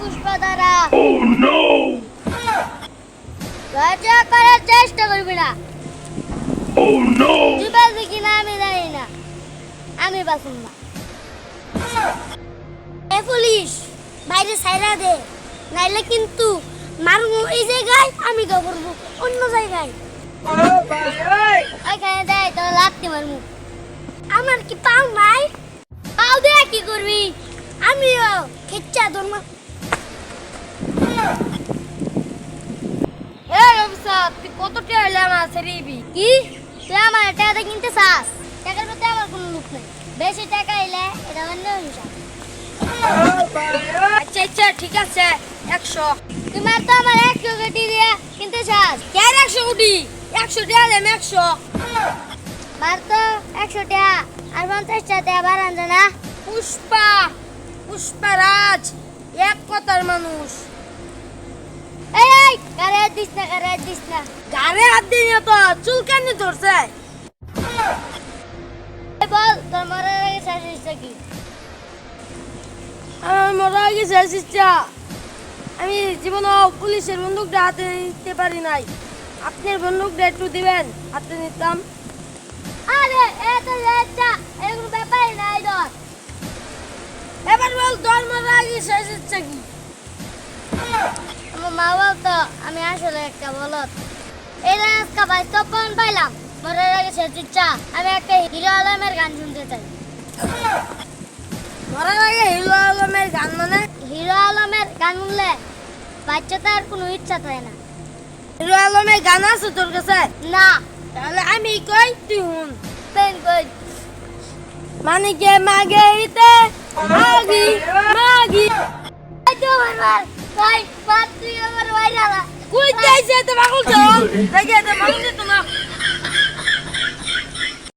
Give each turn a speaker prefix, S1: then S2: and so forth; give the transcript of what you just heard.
S1: Oh
S2: করার চেষ্টা করবি না।
S1: Oh no!
S2: তুই বাঁচবি কিনা আমি জানি না। আমি বাঁচুন না। এ পুলিশ বাইরে সাইরা দে। নাইলে কিন্তু মারবো এই জায়গায় আমি তো করব অন্য জায়গায়। ওইখানে দেয় তো লাত্তি মারবো আমার কি পাও নাই? পাও দে কি করবি? আমিও খেচ্চা ধর্ম এ রমসা তুই কত টাকা হইলে আমার সেরিবি কি? তুই আমার টাকাটা কিনতে চাস? টাকার প্রতি আমার কোনো লোক নেই। বেশি টাকা এলে এটা অন্য হিসাব।
S3: আচ্ছা আচ্ছা ঠিক আছে একশো।
S2: তোমার তো আমার একশো কোটি দিয়ে কিনতে চাস?
S3: কেন একশো কোটি একশো টাকা দেম একশো।
S2: মার তো একশো টাকা আর পঞ্চাশ টাকা বাড়ান না?
S3: পুষ্পা পুষ্পারাজ এক কথার মানুষ।
S2: দিস না দিস না
S3: গাড়ে হাত তো ধরছে?
S2: বল তোর মরার আগে শেষ হয়েছে কি?
S3: আমার আমি জীবনে পুলিশের বন্দুকটা হাতে নিতে পারি নাই। আপনার বন্দুকটা একটু দিবেন হাতে নিতাম।
S2: আরে এত লেটটা এগুলো ব্যাপারই নাই ধর
S3: এবার বল তোর মরা গেছে শিষ্যা কি?
S2: আমার মা বলতো আমি আসলে একটা বলত এই আজকে বাস্তবন পাইলাম। মরার আগে শেষ ইচ্ছা আমি একটা হিরো আলমের গান শুনতে চাই।
S3: মরার আগে হিরো আলমের গান মানে?
S2: হিরো আলমের গান শুনলে বাচ্চাটার কোনো ইচ্ছা থাকে না।
S3: হিরো আলমের গান আছে তোর কাছে?
S2: না।
S3: তাহলে আমি কই তুই হুন?
S2: পেন কই।
S3: মানিকে মাগে ইতে মাগি মাগি।
S2: এই ভাই বাদ তুই আমার ভাই
S3: কই যাইছে তো পাগল তো? দেখে তো পাগল তো না